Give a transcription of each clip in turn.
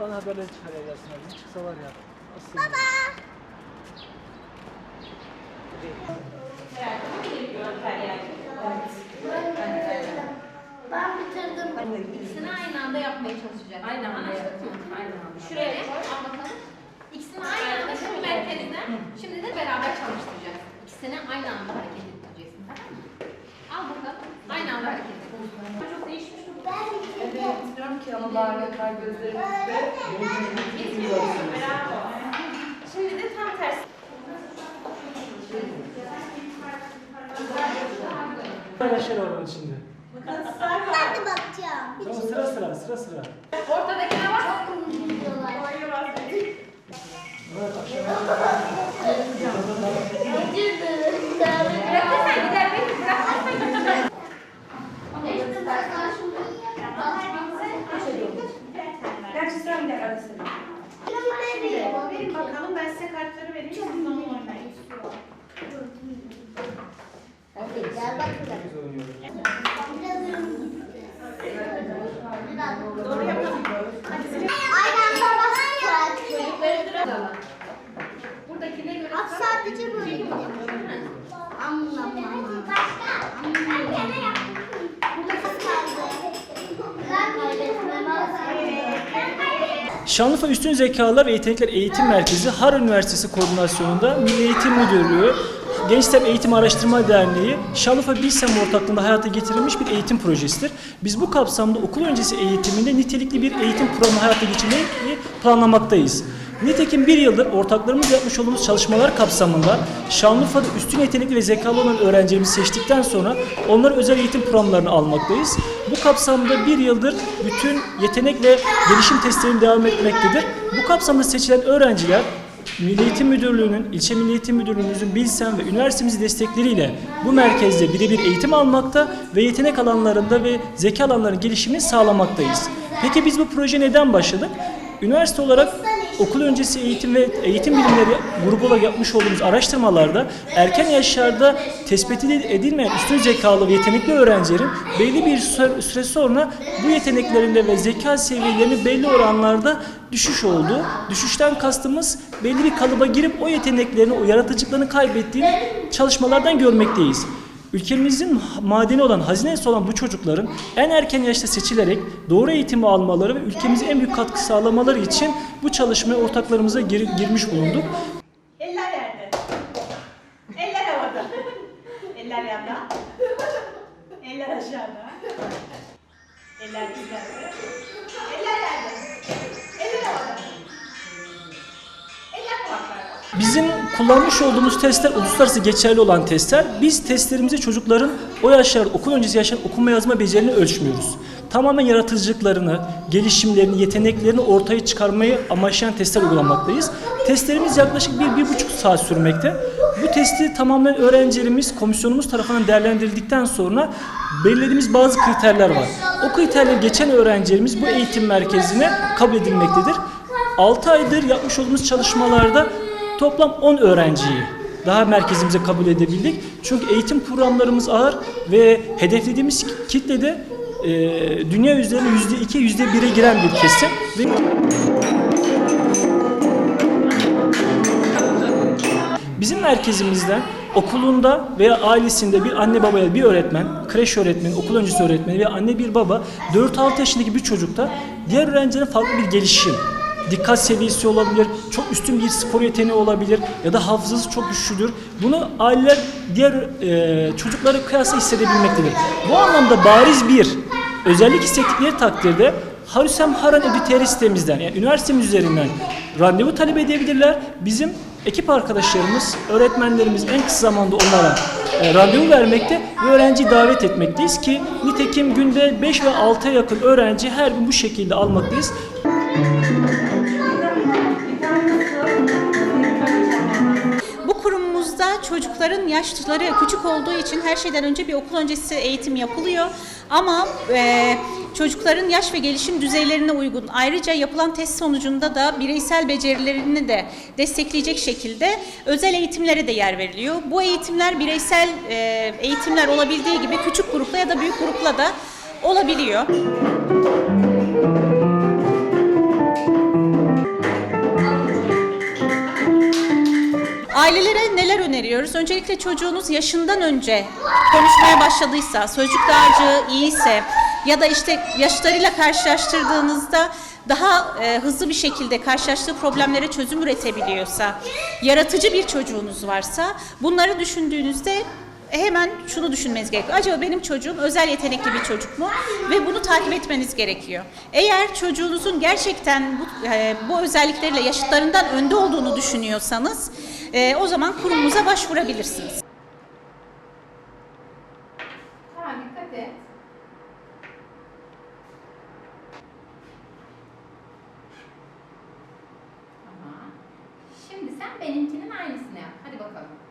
Sabah haberleri çıkarıyor gelsin abi. Çıksalar ya. Baba. Ben bitirdim. İkisini aynı anda yapmaya çalışacağız. Aynı anda Aynı anda. Şuraya koy, al bakalım. İkisini aynı anda şimdi merkezine, şimdi de beraber çalıştıracağız. İkisini aynı anda hareket ettireceksin, tamam mı? Al bakalım, aynı anda hareket et. Çok değişmiş mi? Ben ki anılar yakar gözlerimizde. Şimdi de tam tersi. Paylaşır onun içinde. Ben de bakacağım. Tamam sıra sıra sıra sıra. Ortadakine bak. Gidiyorlar. Evet akşam. Bırakırsan gider, Gel bakalım. Şanlıurfa Üstün Zekalar ve Yetenekler Eğitim Merkezi Har Üniversitesi koordinasyonunda Milli Eğitim Müdürlüğü, Gençler Eğitim Araştırma Derneği, Şanlıurfa Bilsem ortaklığında hayata getirilmiş bir eğitim projesidir. Biz bu kapsamda okul öncesi eğitiminde nitelikli bir eğitim programı hayata geçirmeyi planlamaktayız. Nitekim bir yıldır ortaklarımız yapmış olduğumuz çalışmalar kapsamında Şanlıurfa'da üstün yetenekli ve zekalı olan öğrencilerimizi seçtikten sonra onlara özel eğitim programlarını almaktayız. Bu kapsamda bir yıldır bütün yetenek ve gelişim testleri devam etmektedir. Bu kapsamda seçilen öğrenciler Milli Eğitim Müdürlüğü'nün, İlçe Milli Eğitim Müdürlüğümüzün Bilsem ve üniversitemizin destekleriyle bu merkezde birebir eğitim almakta ve yetenek alanlarında ve zeka alanlarının gelişimini sağlamaktayız. Peki biz bu proje neden başladık? Üniversite olarak okul öncesi eğitim ve eğitim bilimleri grubu olarak yapmış olduğumuz araştırmalarda erken yaşlarda tespit edilmeyen üstün zekalı ve yetenekli öğrencilerin belli bir süre sonra bu yeteneklerinde ve zeka seviyelerinin belli oranlarda düşüş oldu. Düşüşten kastımız belli bir kalıba girip o yeteneklerini, o yaratıcılıklarını kaybettiğini çalışmalardan görmekteyiz. Ülkemizin madeni olan, hazinesi olan bu çocukların en erken yaşta seçilerek doğru eğitimi almaları ve ülkemize en büyük katkı sağlamaları için bu çalışmaya ortaklarımıza gir- girmiş bulunduk. Eller yerde. Eller havada. Eller yanda. Eller aşağıda. Eller dizlerde. Bizim kullanmış olduğumuz testler uluslararası geçerli olan testler. Biz testlerimizi çocukların o yaşlarda okul öncesi yaşlarda okuma yazma becerilerini ölçmüyoruz. Tamamen yaratıcılıklarını, gelişimlerini, yeteneklerini ortaya çıkarmayı amaçlayan testler uygulamaktayız. Testlerimiz yaklaşık bir, bir buçuk saat sürmekte. Bu testi tamamen öğrencilerimiz, komisyonumuz tarafından değerlendirildikten sonra belirlediğimiz bazı kriterler var. O kriterleri geçen öğrencilerimiz bu eğitim merkezine kabul edilmektedir. 6 aydır yapmış olduğumuz çalışmalarda toplam 10 öğrenciyi daha merkezimize kabul edebildik. Çünkü eğitim programlarımız ağır ve hedeflediğimiz kitle de e, dünya üzerinde %2, %1'e giren bir kesim. Ve Bizim merkezimizden okulunda veya ailesinde bir anne babaya bir öğretmen, kreş öğretmeni, okul öncesi öğretmeni ve anne bir baba 4-6 yaşındaki bir çocukta diğer öğrencilerin farklı bir gelişim, dikkat seviyesi olabilir, çok üstün bir spor yeteneği olabilir ya da hafızası çok güçlüdür. Bunu aileler diğer e, çocuklara kıyasla hissedebilmektedir. Bu anlamda bariz bir özellik hissettikleri takdirde Harusem Haran Edüteri sitemizden yani üniversitemiz üzerinden randevu talep edebilirler. Bizim ekip arkadaşlarımız, öğretmenlerimiz en kısa zamanda onlara e, randevu vermekte ve öğrenciyi davet etmekteyiz ki nitekim günde 5 ve 6'ya yakın öğrenci her gün bu şekilde almaktayız. Yaşları küçük olduğu için her şeyden önce bir okul öncesi eğitim yapılıyor. Ama e, çocukların yaş ve gelişim düzeylerine uygun ayrıca yapılan test sonucunda da bireysel becerilerini de destekleyecek şekilde özel eğitimlere de yer veriliyor. Bu eğitimler bireysel e, eğitimler olabildiği gibi küçük grupla ya da büyük grupla da olabiliyor. Öneriyoruz? Öncelikle çocuğunuz yaşından önce konuşmaya başladıysa, sözcük dağarcığı iyiyse ya da işte yaşlarıyla karşılaştırdığınızda daha e, hızlı bir şekilde karşılaştığı problemlere çözüm üretebiliyorsa, yaratıcı bir çocuğunuz varsa bunları düşündüğünüzde hemen şunu düşünmeniz gerekiyor. Acaba benim çocuğum özel yetenekli bir çocuk mu? Ve bunu takip etmeniz gerekiyor. Eğer çocuğunuzun gerçekten bu, e, bu özellikleriyle yaşıtlarından önde olduğunu düşünüyorsanız e, o zaman kurumumuza başvurabilirsiniz. Şimdi sen benimkinin aynısını yap. Hadi bakalım.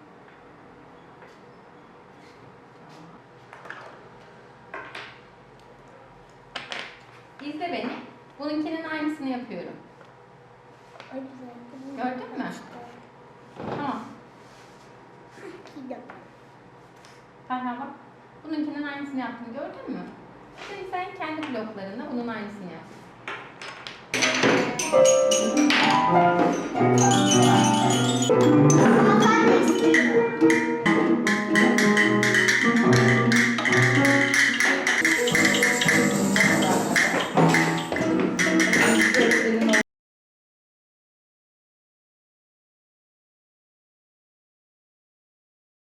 Solunkinin aynısını yapıyorum. Gördün mü? Tamam. Ferhan bak. Bununkinin aynısını yaptın gördün mü? Şimdi sen kendi bloklarında bunun aynısını yap.